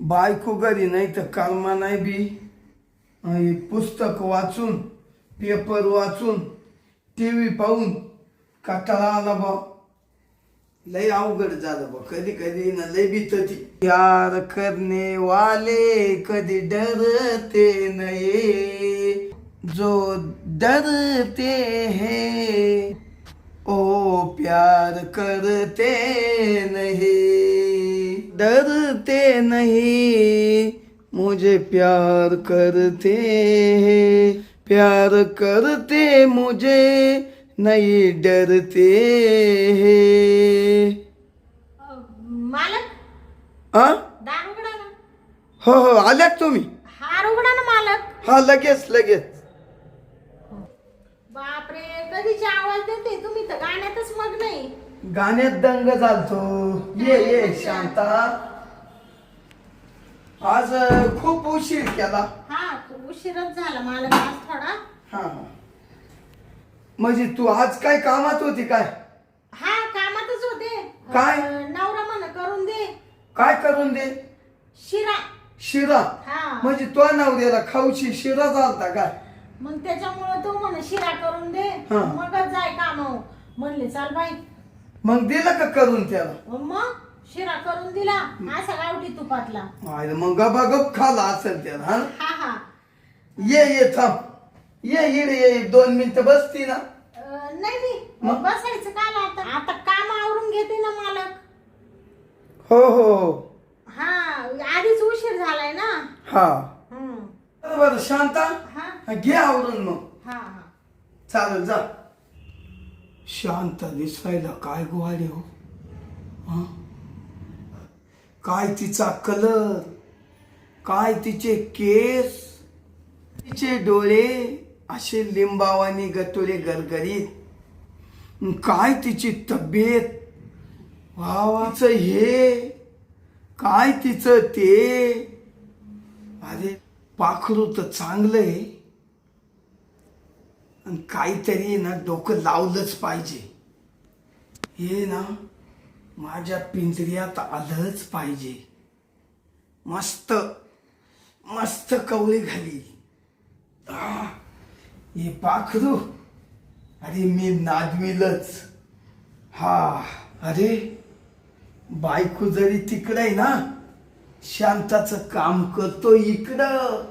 बायको घरी नाही तर कालमा नाही बी. पुस्तक वाचून पेपर वाचून टी व्ही पाहून कटाळा आला बा. लय अवघड झालं बा. कधी कधी ना लय भीतती. प्यार करने वाले कधी डरते नये. जो डरते हे ओ प्यार करते नहीं डरते नहीं मुझे प्यार करते हैं। प्यार करते मुझे नहीं डरते हैं। मालक? हा दार उघडा ना? हो हो आल्यात तुम्ही. हार उघडा ना मालक. हा लगेच लगेच. बापरे. आवाज देते तुम्ही तर गाण्यातच मग नाही. गाण्यात दंग झालतो. ये ये शांता. आज अं, खूप उशीर केला. हा उशीरच झाला. मालक आज थोडा. हा. हा. म्हणजे तू आज काय कामात होती काय? हा कामातच होते. काय? अं, नवरा म्हण करून दे. काय करून दे? शिरा. शिरा. हा. म्हणजे तो नवऱ्याला खाऊची शिरा चालता काय? मग त्याच्यामुळे तो म्हण शिरा करून दे हा. मगच जाय कामाव म्हणले चाल बाई. मग दिलं का करून त्याला? मग शिरा करून दिला असा गावठी तुपातला. आयला मग गबा गप खाला असेल त्याला हा? हा हा. ये ये थांब. ये इकडे ये दोन मिनिटं बसती ना. अं, नाही नाही. मग? बसायचं काल आता. आता काम आवरून घेते ना मालक. हो हो हो. हा आधीच उशीर झालाय ना. हा. बरं बरं शांता हा. घे आवरून मग. हा हा. चालेल जा. शांत दिसायला काय गोवाडे हो? हं? काय तिचा कलर? काय तिचे केस? तिचे डोळे असे लिंबावानी गतोले गरगरीत. काय तिची तब्येत? वा वा. तिचं हे. काय तिचं ते? अरे पाखरू तर चांगलं आहे आणि काहीतरी ना डोकं लावलंच पाहिजे. हे ना माझ्या पिंजऱ्यात आलंच पाहिजे. मस्त मस्त कवळी घाली. हे पाखरू अरे मी नादविलच. हा अरे बायको जरी तिकडे आहे ना शांताचं काम करतो इकडं.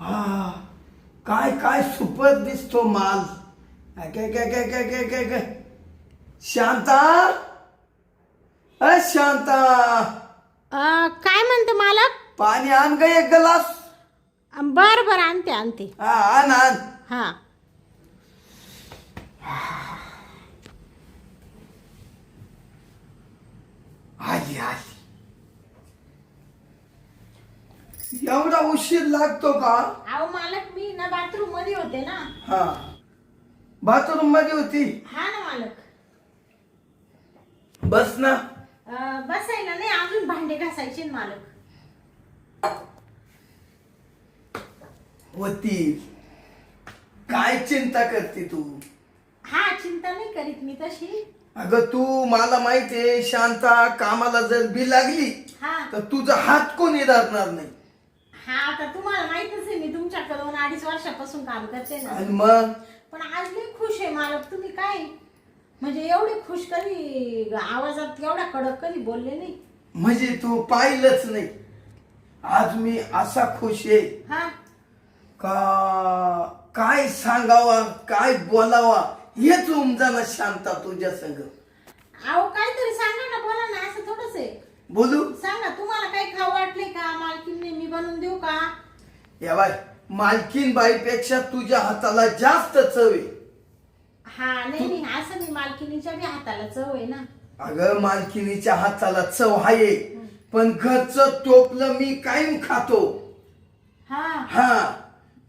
हा काय काय सुपर दिसतो माल. काय काय काय काय काय काय काय शांता? अ शांता. काय म्हणते मालक? पाणी आण ग एक ग्लास. बर बर आणते आणते. हा आण आण. हा. आई आई एवढा उशीर लागतो का? अहो मालक मी ना बाथरूममध्ये होते ना. हा. बाथरूममध्ये होती? हा ना मालक. बस ना. अं, बसायला नाही अजून भांडे घासायचे ना मालक. होती. काय चिंता करते तू? हा चिंता नाही करीत मी तशी. अगं तू मला माहितीये शांता कामाला जर बी लागली हा. तर तुझा हात कोणी धरणार नाही. हा आता तुम्हाला माहितच आहे मी तुमच्याकडून अडीच वर्षापासून काम करते ना. आणि मग? पण आज लई खुश आहे मालक तुम्ही काय? म्हणजे एवढे खुश कधी आवाजात एवढा कडक कधी बोलले नाही? म्हणजे तू पाहिलंच नाही. आज मी असा खुश आहे. हा. का काय सांगावा काय बोलावा हेच उमजाना शांता तुझ्या संग. अहो काहीतरी सांगा ना बोला ना असं थोडंच आहे. बोलू सांगा तुम्हाला काही खाऊ वाटले का मालकीने मी बनवून देऊ का या बाय मालकीन बाईपेक्षा तुझ्या हाताला जास्त चव आहे. हा नाही नाही असं नाही मालकिनीच्या बी हाताला चव आहे ना. अगं मालकिनीच्या हाताला चव आहे पण घरचं टोपलं मी कायम खातो. हा. हा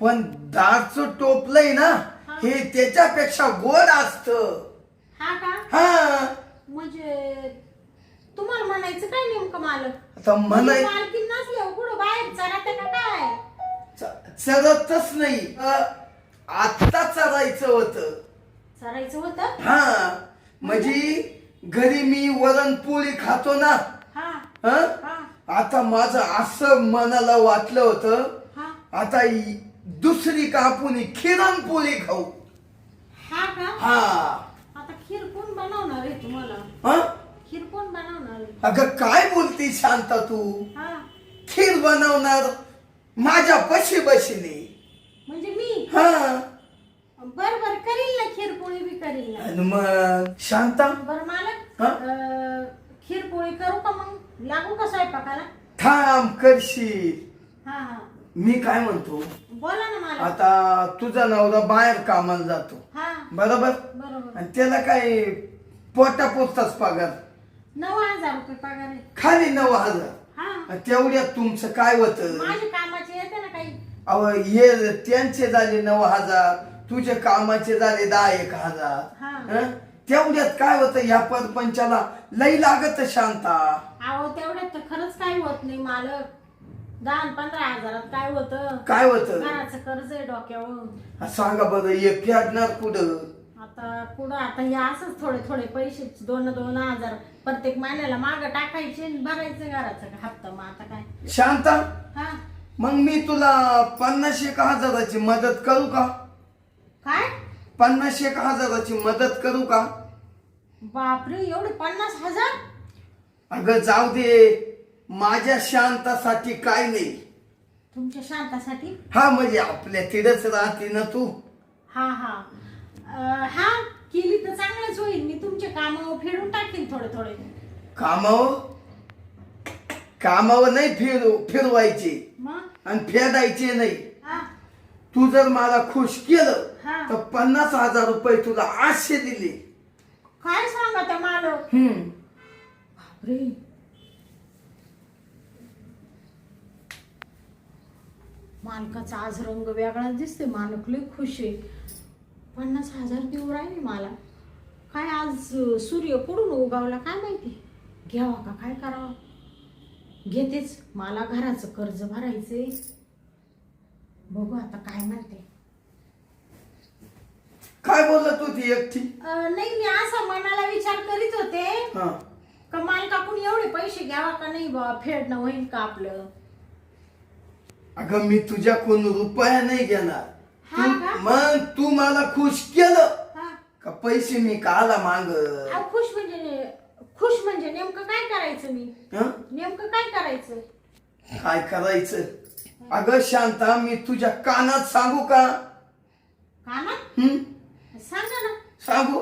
पण दारचं टोपलंय ना हे. त्याच्यापेक्षा गोड असत. हा का? हा. म्हणजे तुम्हाला म्हणायचं काय नेमकं मालक? आता म्हणाय मालकीन नसल्यावर कुठं बाहेर चराते का काय? चरतच नाही. अ, आत्ता चरायचं होतं. चरायचं होतं? हा. म्हणजे घरी मी वरण पोळी खातो ना. हा. हं? हा. आता माझं असं मनाला वाटलं होतं. हा. आता दुसरी का आपण खिरण पोळी खाऊ. हा का? हा. आता खीर कोण बनवणार आहे तुम्हाला? हं? खीर कोण बनवणार आहे? अगं काय बोलती शांता तू? हा. खीर बनवणार? माझ्या पशी बसली म्हणजे मी? हा. बर बर करील ना खीर पोळी बी करील ना. आणि मग शांता? बर मालक हा? अं, खीर पोळी करू का मग? लागू का स्वयंपाकाला? थांब करशील हा हा. मी काय म्हणतो? बोला ना मला आता तुझा नवरा बाहेर कामाला जातो. हा. बरोबर? बरोबर. आणि त्याला काय पोटा पोचताच पगार? नऊ हजार रुपये पगार आहे. खाली नऊ हजार. हा. तेवढ्यात तुमचं काय होतं? माझी कामाची येते ना काही. अहो हे त्यांचे झाले नऊ हजार तुझे कामाचे झाले दहा एक हजार. हा. हं? तेवढ्यात काय होतं या परपंचाला? लई लागत शांता. अहो तेवढ्यात तर खरंच काही होत नाही मालक. दहा आणि पंधरा हजारात काय होतं? काय होतं? घराचं कर्ज आहे डोक्यावर सांगा बरं हे फेडणार कुठं? आता पुढं आता हे असंच थोडे थोडे पैसे दोन दोन हजार. प्रत्येक महिन्याला माग टाकायचे आणि भरायचं घराचं हप्ता मग आता काय? शांता हा? मग मी तुला पन्नास एक हजाराची मदत करू का? काय? पन्नास एक हजाराची मदत करू का? बापरे एवढे पन्नास हजार? अगं जाऊ दे. माझ्या शांतासाठी काय नाही. तुमच्या शांतासाठी? हा म्हणजे आपल्या तिथंच राहते ना तू. हा हा. अं, हा? केली तर चांगलंच होईल. मी तुमचे कामावर फेडून टाकेन थोडे थोडे. कामावर? कामावर नाही फिर फिरवायचे. मग? आणि फेडायचे नाही. हा. तू जर मला खुश केलं हा. तर पन्नास हजार रुपये तुला आठशे दिले. काय सांगा त्या मालक? हम्म. बापरे. मालकाचा आज रंग वेगळाच दिसते मालक लय खुश आहे. पन्नास हजार देऊ राहिले मला. काय आज सूर्य कुठून उगावला काय माहिती? घ्यावा का काय करावं? घेतेच. मला घराचं कर्ज भरायचंय. बघू आता काय म्हणते. काय बोलत होती एकटी? नाही मी असा मनाला विचार करीत होते हा. का मालकाकडून एवढे पैसे घ्यावा का नाही बा? फेडणं होईल का आपलं? अगं मी तुझ्याकडून रुपया नाही घेणार. हा का? मग तू मला खुश केलं हा. का पैसे मी काला माग? अहो, खुश म्हणजे खुश म्हणजे नेमकं काय करायचं मी? नेमकं काय करायचं? काय करायचं? अगं शांता मी तुझ्या कानात सांगू का? काना हं? सांगा ना. सांगू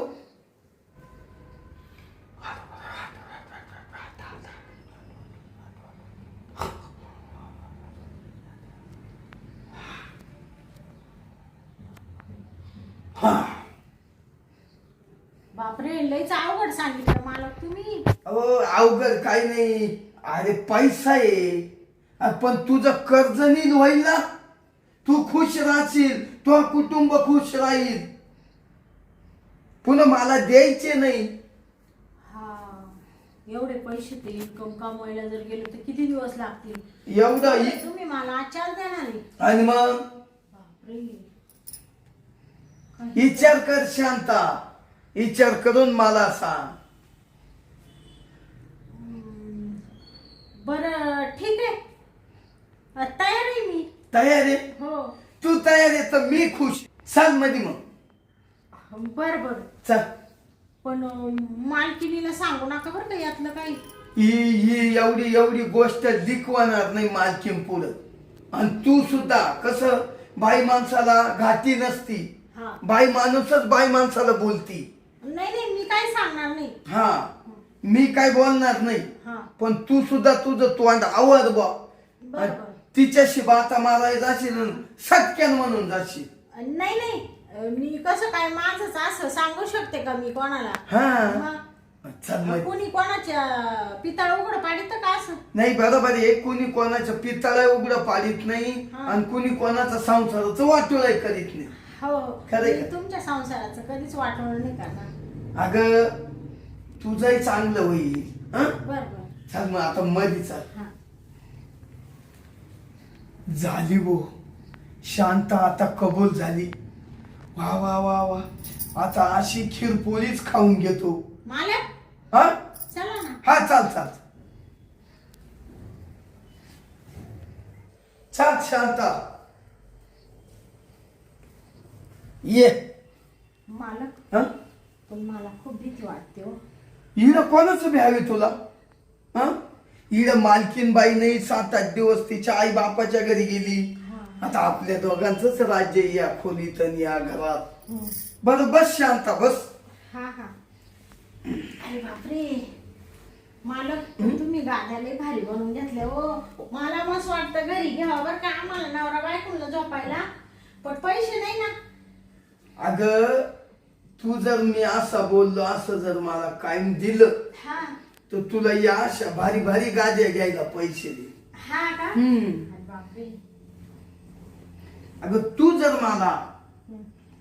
हा लयच अवघड सांगितलं मालक तुम्ही? अहो अवघड काही नाही. अरे पैसा आहे. अरे पण तुझं कर्ज नील होईल ना? तू खुश राहशील. तो कुटुंब खुश राहील. पुन्हा मला द्यायचे नाही. हा एवढे पैसे ते इन्कम कमवायला जर गेलो तर किती दिवस लागतील? एवढं इ- तुम्ही मला आचार देणार आहे आणि मग? बापरे. काय- विचार कर शांता. विचार करून मला सांग. बरं ठीक आहे. अ, तयार आहे मी. तयार आहे? हो. तू तयार आहे तर मी खुश सांगमध्ये मग. बर बर. चल. पण अ, मालकिनीला सांगू नका बरं का यातलं काही. ही ही एवढी एवढी गोष्ट दिखवणार नाही मालकीन पुढं. आणि तू सुद्धा कसं बाई माणसाला घाटी नसती. हा. बाई माणूसच बाई माणसाला बोलती. नाही नाही मी काही सांगणार नाही. हा मी काय बोलणार नाही. हा. पण तू सुद्धा तुझं तोंड आवड बा. बर बर तिच्याशी बाता मारायला जाशील सटक्यान म्हणून जाशील. नाही नाही अ, मी कसं काय माझंच असं सांगू शकते का मी कोणाला? हा. मग चल मग. कोणी कोणाच्या पितळ उघड पाडित का असं? नाही बरोबर आहे. कुणी कोणाचं पितळ उघडं पाडित नाही. आणि कुणी कोणाचं संसाराचं वाटोळाही करीत नाही. हो खरंय मी का? तुमच्या संसाराचं कधीच वाटवण नाही करणार. अगं तुझंही चांगलं होईल हं? बर बर. चल मग आता मध्ये चल. हा. झाली वो शांत आता कबूल झाली. वा वा वा वा. आता अशी खीर पोळीच खाऊन घेतो. मालक हा? हा चाल चाल. चाल शांता. ये। मालक हा? पण मला खूप भीती वाटते हो. हिला कोणाचं भ्यावे तुला? हा? हिला मालकीन बाई नाही सात आठ दिवस तिच्या आई बापाच्या घरी गेली. हा. आता आपल्या दोघांचंच राज्य आहे या खोलीत आणि या घरात. हम्म. बरं बस शांता बस. हा हा. अरे बापरे. मालक तुम्ही गाद्याला भारी बनवून घेतल्या हो. मला मस्त वाटतं घरी घ्यावा बरं का. आम्हाला नवरा बायकोला झोपायला. पण पैसे नाही ना. अग तू जर मी असा बोललो असं जर मला कायम दिलं हा. तर तुला या अशा भारी भारी गाद्या घ्यायला पैसे दे. हा का? हम्म. अरे बापरे. अगं तू जर मला.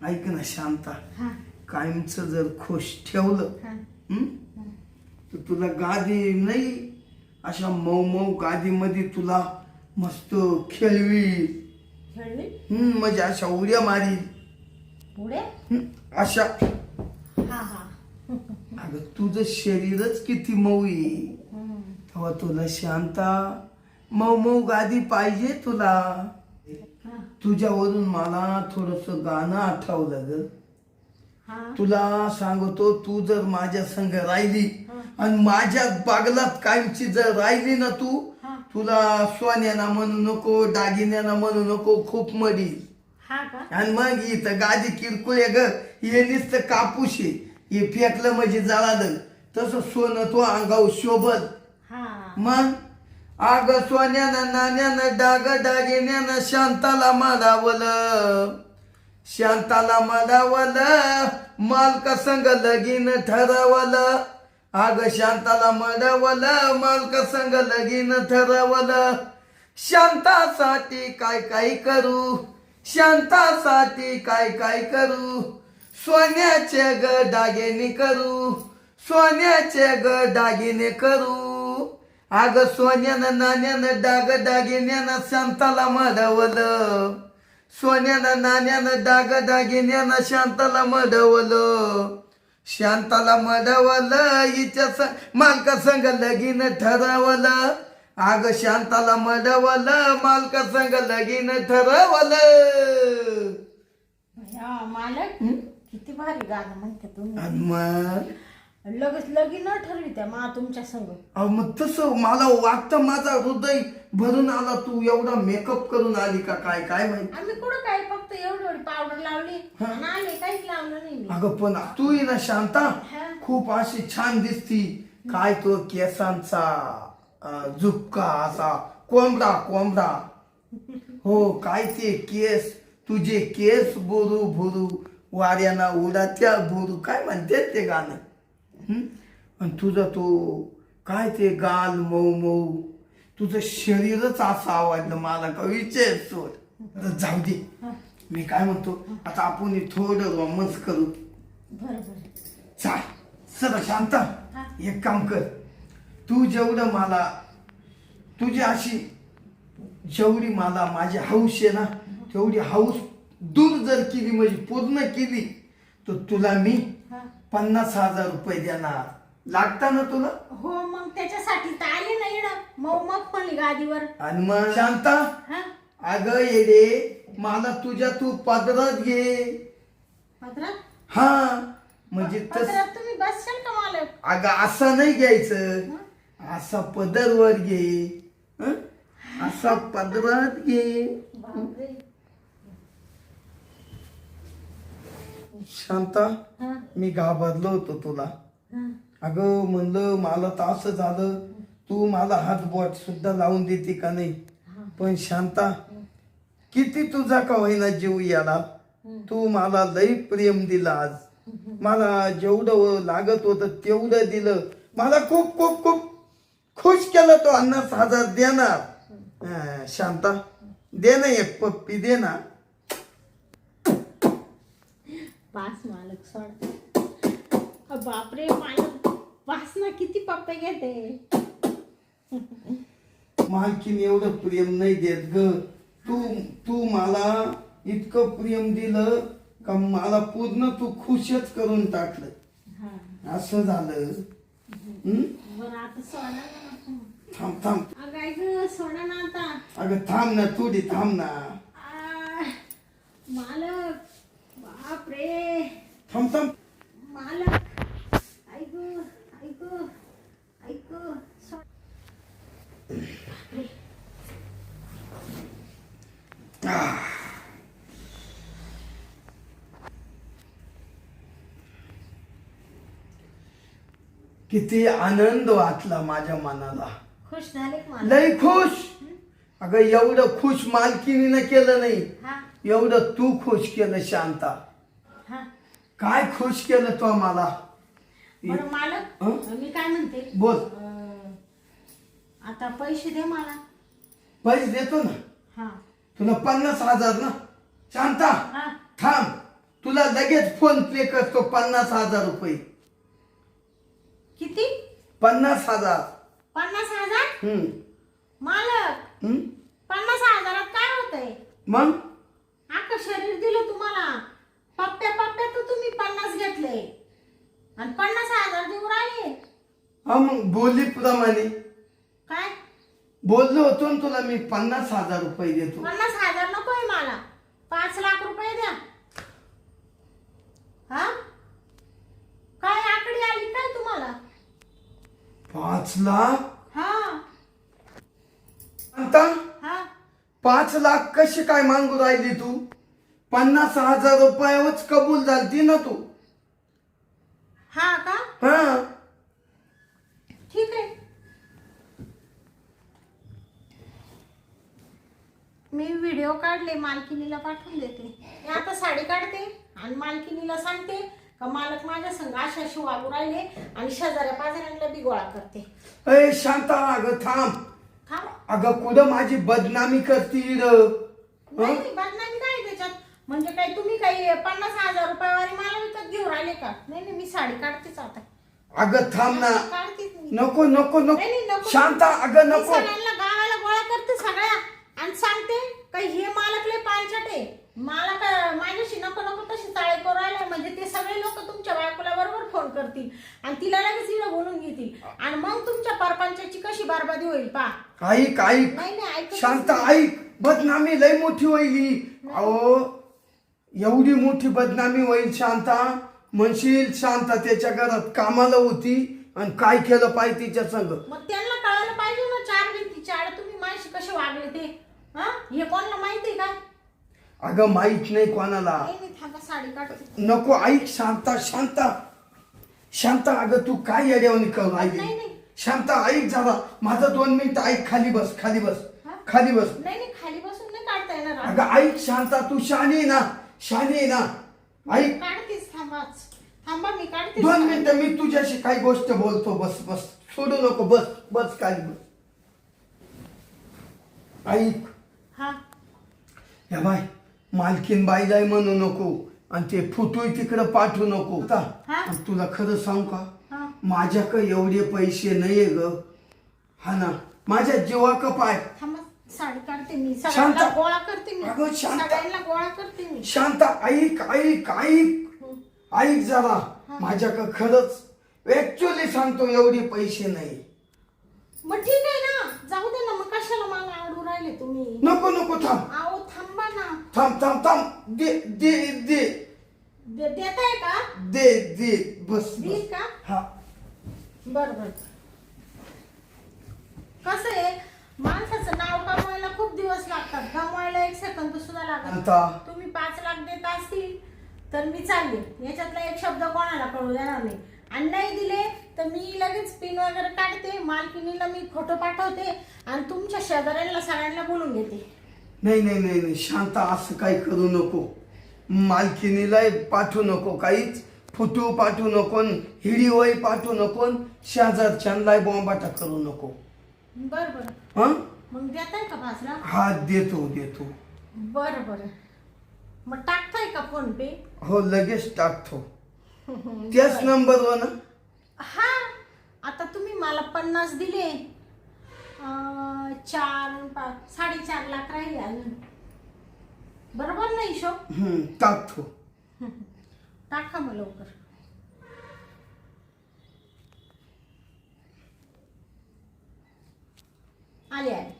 ऐक ना शांता. हा. कायमच जर खुश ठेवलं हा. हम्म? तर तुला गादी नाही अशा मऊ मऊ गादीमध्ये तुला मस्त खेळवी. खेळवी? हम्म, म्हणजे अशा उड्या मारी पुढे? अशा. हा हा. अगं तुझं शरीरच किती मऊ आहे. तेव्हा तुला शांता मऊ मऊ गादी पाहिजे तुला. तुझ्यावरून मला थोडस गाणं आठवलं ग. हा. तुला सांगतो तू जर माझ्या संग राहिली. आणि माझ्या बागलात कायमची जर राहिली ना तू. तुला सोन्याना म्हणू नको दागिन्याना म्हणू नको खूप मडी हा का? आणि मग इथं गादी किरकोळ ग. हे नुसतं कापूस आहे. हे फेकलं म्हणजे जळालं. तसं सोनं तो अंगावर शोभल. हा. मग? आग सोन्यानं नाण्यानं डाग दागिन्यानं शांताला माडावलं शांताला माडावलं मालका संग लगीन ठरवलं. आग शांताला माडावलं मालका संग लगीन ठरवलं. शांतासाठी काय काय करू? शांतासाठी काय काय करू? सोन्याचे ग दागिने करू. सोन्याचे ग दागिने करू. अग सोन्यानं नाण्यानं डाग दागिन्यानं शांताला मडवलं. सोन्यानं नाण्यानं डाग दागिन्यानं शांताला मडवलं. शांताला मडवलं हिच्या स- मालका संग लगीन ठरवलं. अग शांताला मडवलं मालका संग लगीन ठरवलं. मालक? किती भारी गाणं म्हणते तुम्ही. मग? लगेच लगीन न ठरवी त्या मा तुमच्या संग. अहो, मग तसं मला वाटतं माझा हृदय भरून आला तू एवढा मेकअप करून आली का काय? काय माहिती? आम्ही कुठं काय फक्त एवढी एवढी पावडर लावली. आणि आले काहीच लावलं नाही मी. अगं पण तू ना शांता. खूप अशी छान दिसती. काय तो केसांचा. झुपका असा कोंबडा कोंबडा. हो काय ते केस? तुझे केस बोरू भुरू वाऱ्याना उडात्या भुरू काय म्हणते ते गाणं? आणि तुझं तो काय ते गाल मऊ मऊ. तुझं शरीरच असं आवडलं मला का विचार सोड. जाऊ दे. मी काय म्हणतो? आता आपण थोडं रोमन्स करू. बरं बरं. चाल सर शांता. एक काम कर. तू जेवढं मला तुझी अशी जेवढी मला माझी हौस आहे ना तेवढी हौस दूर जर केली म्हणजे पूर्ण केली तर तुला मी. पन्नास हजार रुपये देणार. लागता ना तुला? हो मग त्याच्यासाठी तर आले नाही ना मग मग म्हणली गादीवर. आणि मग शांता अगं येडे मला तुझ्या तू पदरात घे. पत्रात हा म्हणजे तुम्ही बसशाल का मालक अगं असं नाही घ्यायचं. असा पदरवर घे. हं? असा पदरात घे. बापरे. शांता हा. मी घाबरलो होतो तुला. हा. अगं म्हणलं मला तर असं झालं. तू मला हात बोट सुद्धा लावून देते का नाही. पण शांता किती तुझा का होईना जीव याला. तू मला लई प्रेम दिला आज. मला जेवढं लागत होतं तेवढं दिलं. मला खूप खूप खूप खुश केलं तो पन्नास हजार देणार. शांता दे ना एक पप्पी दे ना. मालक सोड. बापरे मालक ना किती पप्पे घेते. मालकीने एवढं प्रेम नाही देत ग. तू तू मला इतकं प्रेम दिलं का मला पूर्ण तू खुशच करून टाकलं. असं झालं. थांब थांब. अगं ऐक सोडा ना आता. अगं थांब ना थोडी थांब ना. मालक. बापरे. थांब थांब. मालक. ऐक ऐक ऐक सो- किती आनंद वाटला माझ्या मनाला. खुश झाले का लय खुश. अगं एवढं खुश मालकीनीनं केलं नाही. हा. एवढं तू खुश केलं शांता. हा. काय खुश केलं तो मला बरं मालक हं? मी काय म्हणते? बोल. अं, आता पैसे दे मला. पैसे देतो ना. हा. तुला पन्नास हजार ना? शांता हा. थांब. तुला लगेच फोन पे करतो पन्नास हजार रुपये. किती? पन्नास हजार. पन्नास हजार? हम्म. मालक. हम्म? पन्नास हजारात काय होतंय? मग? अख्खं शरीर दिलं तुम्हाला. पप्प्या पप्प्या तर तुम्ही पन्नास घेतले आणि पन्नास हजार देऊ राहिले. हा मग बोलली प्रमाणे काय? बोललो होतो ना तुला मी पन्नास हजार रुपये देतो. पन्नास हजार नकोय मला. पाच लाख रुपये द्या. हा काय आकडी आली काय तुम्हाला पाच लाख? हा. आता हा. पाच लाख कशी काय मागू राहिली तू? पन्नास हजार रुपयावरच कबूल झालती ना तू. हा का? हा. ठीक आहे. मी व्हिडिओ काढले मालकिनीला पाठवून देते. मी आता साडी काढते आणि मालकिनीला सांगते का मालक माझ्या संग अशा अशी वागू राहिले आणि शेजाऱ्या पाजाऱ्यांना बी गोळा करते. अय शांता अगं थांब. थांब. अगं कुठं माझी बदनामी करतील नाही नाही, बदनामी काय त्याच्यात? म्हणजे काय तुम्ही काही पन्नास हजार रुपयावारी मला विकत घेऊन राहिले का? नाही नाही मी साडी काढतेच आता. अगं थांब ना. काढतेच मी नको नको नाही, नाही, नको. नको. शांता अगं मी नको. सगळ्यांना गावाला गोळा करते सगळ्या. आणि सांगते का हे मला का माझ्याशी नको नको तशी चाळे करू राहिले म्हणजे ते सगळे लोक तुमच्या बायकोला बरोबर फोन करतील. आणि तिला लगेच तिला बोलून घेतील. आणि मग तुमच्या परपंचाची कशी बरबादी होईल पा ऐक ऐक नाही शांता. ऐक बदनामी लय मोठी होईल अहो एवढी मोठी बदनामी होईल शांता. म्हणशील शांता त्याच्या घरात कामाला होती आणि काय केलं पाहिजे तिच्या संग? मग त्यांना कळायला पाहिजे ना चार भिंतीच्या आड तुम्ही माझ्याशी कसे वागले ते? हा? हे कोणाला माहिती आहे का? अगं माहीत नाही कोणाला. नको ऐक शांता शांता. शांता अगं तू काय नाही, राहिली नाही. शांता ऐक जरा. माझं दोन मिनिट ऐक खाली बस खाली बस? खाली बस. नाही नाही खाली बसून अगं ऐक शांता तू शानी ना. शानी ना. ऐक. दोन मिनिटं मी तुझ्याशी काही गोष्ट बोलतो. बस बस. सोडू नको बस बस खाली बस. ऐक. हा. या बाय. मालकीन बाईलाही म्हणू नको आणि ते फुटूय तिकडं पाठवू नको. आता हा? आणि तुला खरं सांगू का? हा. माझ्याकडे एवढे पैसे नाहीये ग. हा ना? माझ्या जीवा का पाय थांबा साडी काढते मी. शांत. गोळा करते मी. अगं, शांत. सगळ्यांना गोळा करते मी. शांत ऐक ऐक ऐक. ऐक जरा. माझ्याकडे खरंच ऍक्च्युली सांगतो एवढे पैसे नाही. मग ठीक आहे ना. जाऊ दे ना. मग कशाला मला आवडू राहिले तुम्ही? नको नको थांब. आहो ना थांब थांब थांब. दे दे दे. दे- देताय का? दे दे. बस देईल बस का? हा. बर बर. कसं आहे माणसाचं नाव कमवायला खूप दिवस लागतात. कमवायला एक सेकंद सुद्धा लागत आता? तुम्ही पाच लाख देत असतील तर मी चालले. याच्यातला एक शब्द कोणाला कळू देणार नाही. आणि नाही दिले तर मी लगेच पिन वगैरे काढते मालकिनीला मी फोटो पाठवते आणि तुमच्या शेजाऱ्यांना सगळ्यांना बोलून घेते. नाही नाही नाही नाही. शांत असं काही करू नको. मालकिनीला पाठवू नको काहीच. फोटो पाठवू नको हिडीवही पाठवू नको शेजारच्यांना बॉम्बाटा करू नको. बर बर. हा? मग देताय का पाच लाख हा देतो देतो. बर बर. मग टाकताय का फोन पे? हो लगेच टाकतो. त्याच नंबरवर ना? हा आता तुम्ही मला पन्नास दिले. चार पाच साडेचार लाख राहील बरोबर ना हिशोब? टाकतो. टाका मग लवकर. आले आले.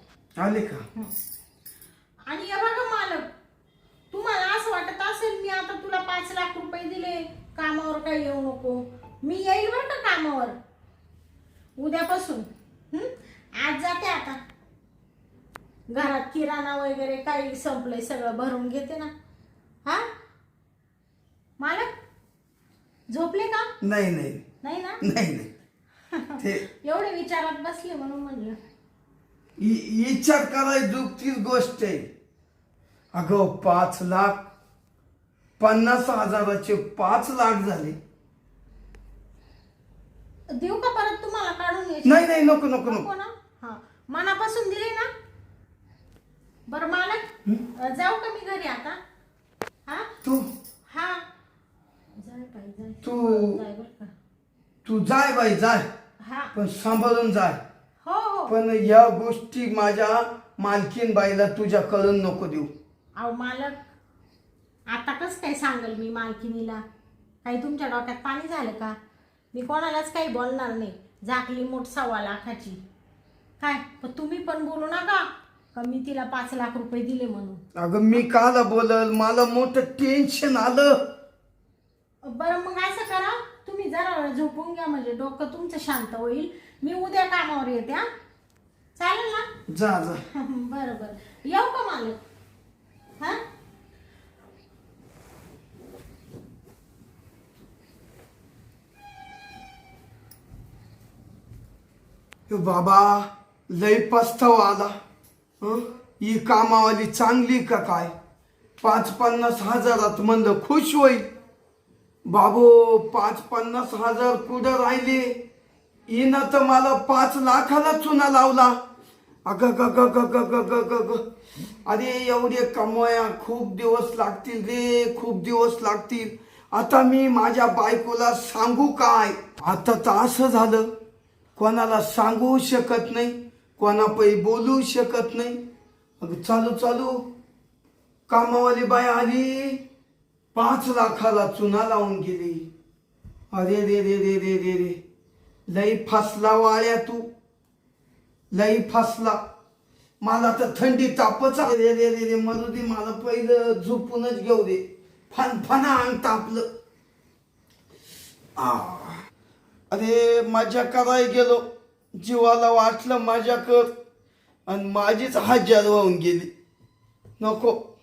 आले का? आणि हे बघा मालक तुम्हाला असं वाटत असेल मी आता तुला पाच लाख रुपये दिले कामावर काही येऊ नको. मी येईल बरं का कामावर? उद्यापासून. आज जाते आता. घरात किराणा वगैरे काही संपलंय सगळं भरून घेते ना. हा? मालक झोपले का? नाही नाही. नाही ना? नाही नाही. ते एवढे विचारात बसले म्हणून म्हणलं. इ- विचार कराय दुखतीच गोष्ट आहे. अगं पाच लाख. पन्नास हजाराचे पाच लाख झाले. देऊ का परत तुम्हाला काढून यायचे? नाही नाही नको नको नको. नको ना? मनापासून दिले ना? बरं मालक अं, जाऊ का मी घरी आता? हा? तू? हा. जाय पाय जाय. तू- जाय बरं का. तू जाय बाई जाय. हा. पण सांभाळून जाय. हो हो. पण या गोष्टी माझ्या मालकीन बाईला तुझ्याकडून नको देऊ. अहो मालक आता कस काय सांगल मी मालकिनीला काही तुमच्या डोक्यात पाणी झालं का? मी कोणालाच काही बोलणार नाही. झाकली मोठ सव्वा लाखाची. काय? पण तुम्ही पण बोलू नका. का मी तिला पाच लाख रुपये दिले म्हणून? अगं मी काला बोलल मला मोठं टेन्शन आलं. बरं मग असं करा. तुम्ही जरा वेळ झोपून घ्या म्हणजे डोकं तुमचं शांत होईल. मी उद्या कामावर येते हा. चालेल ना? जा जा. बरं बरं. येऊ का मालक? हा? हे बाबा. लय पस्तावा आला. ही? कामावाली चांगली का काय? पाच पन्नास हजारात म्हणलं खुश होईल. बाबो पाच पन्नास हजार कुठं राहिले? इनं तर मला पाच लाखाला चुना लावला. अग ग. अरे एवढे कमवया खूप दिवस लागतील रे खूप दिवस लागतील. आता मी माझ्या बायकोला सांगू काय? आता तर असं झालं. कोणाला सांगू शकत नाही. कोणापै बोलू शकत नाही. अगं चालू चालू. कामावाली बाई आली. पाच लाखाला चुना लावून गेली. अरे रे रे रे रे रे रे. लई फसला वाळ्या तू. लई फसला. मला तर थंडी तापच रे रे रे रे मरू दे मला. पहिलं झोपूनच घेऊ दे. फन फना अंग तापलं. आ. अरे मजा कराय गेलो. जीवाला वाटलं मजा कर आणि माझीच हजार वाहून गेली. नको.